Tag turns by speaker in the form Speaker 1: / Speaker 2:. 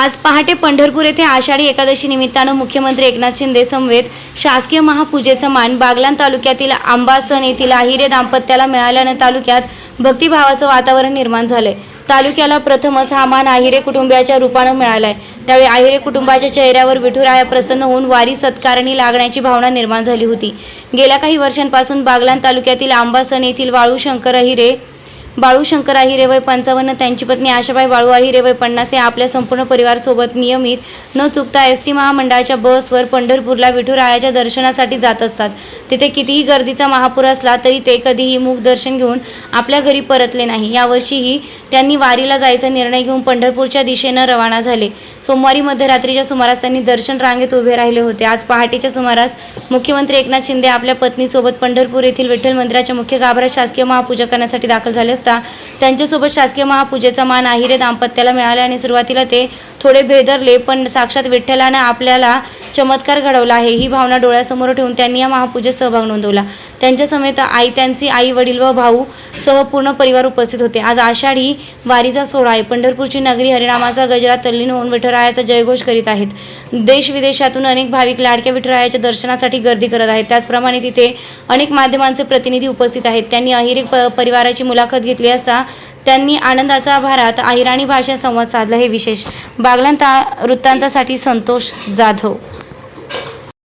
Speaker 1: आज पहाटे पंढरपूर येथे आषाढी एकादशी निमित्तानं मुख्यमंत्री एकनाथ शिंदे समवेत शासकीय महापूजेचा मान बागलान तालुक्यातील आंबासन येथील आहिरे दाम्पत्याला मिळाल्यानं तालुक्यात भक्तिभावाचं वातावरण निर्माण झालंय. तालुक्याला प्रथमच हा मान आहिरे कुटुंबियाच्या रूपानं मिळालाय. त्यावेळी आहिरे कुटुंबाच्या चेहऱ्यावर विठुराया प्रसन्न होऊन वारी सत्कारणी लागण्याची भावना निर्माण झाली होती. गेल्या काही वर्षांपासून बागलान तालुक्यातील आंबासन येथील वाळू शंकर अहिरे बाळू शंकर आहिरे वय पंचावन्न त्यांची पत्नी आशाबाई बाळू आहिरे वय पन्नास हे आपल्या संपूर्ण परिवारसोबत नियमित न चुकता एस टी महामंडळाच्या बसवर पंढरपूरला विठुरायाच्या दर्शनासाठी जात असतात. तिथे कितीही गर्दीचा महापूर असला तरी ते कधीही मुख दर्शन घेऊन आपल्या घरी परतले नाही. यावर्षीही त्यांनी वारीला जायचा निर्णय घेऊन पंढरपूरच्या दिशेनं रवाना झाले. सोमवारी मध्यरात्रीच्या सुमारास त्यांनी दर्शन रांगेत उभे राहिले होते. आज पहाटेच्या सुमारास मुख्यमंत्री एकनाथ शिंदे आपल्या पत्नीसोबत पंढरपूर येथील विठ्ठल मंदिराच्या मुख्य गाभाऱ्यात शासकीय महापूजा करण्यासाठी दाखल झाले असता. त्यांच्यासोबत शासकीय महापूजेचा मान आहिरे दाम्पत्याला मिळाला आणि सुरुवातीला ते थोडे भेदरले पण साक्षात विठ्ठलानं आपल्याला चमत्कार घडवला आहे. ही भावना डोळ्यासमोर ठेवून त्यांनी या महापूजेत सहभाग नोंदवला. त्यांच्या समेत आई त्यांची आई वडील व भाऊ सह पूर्ण परिवार उपस्थित होते. आज आषाढी वारीचा सोहळा आहे. पंढरपूरची नगरी हरिनामाचा गजरा तल्लीन होऊन विठरायाचा जयघोष करीत आहेत. देश विदेशातून अनेक भाविक लाडक्या विठरायाच्या दर्शनासाठी गर्दी करत आहेत. त्याचप्रमाणे तिथे अनेक माध्यमांचे प्रतिनिधी उपस्थित आहेत. त्यांनी अहिरे प- परिवाराची मुलाखत घेतली असता त्यांनी आनंदाचा भारात अहिराणी भाषेत संवाद साधला. हे विशेष. बागलांता वृत्तांतासाठी संतोष जाधव.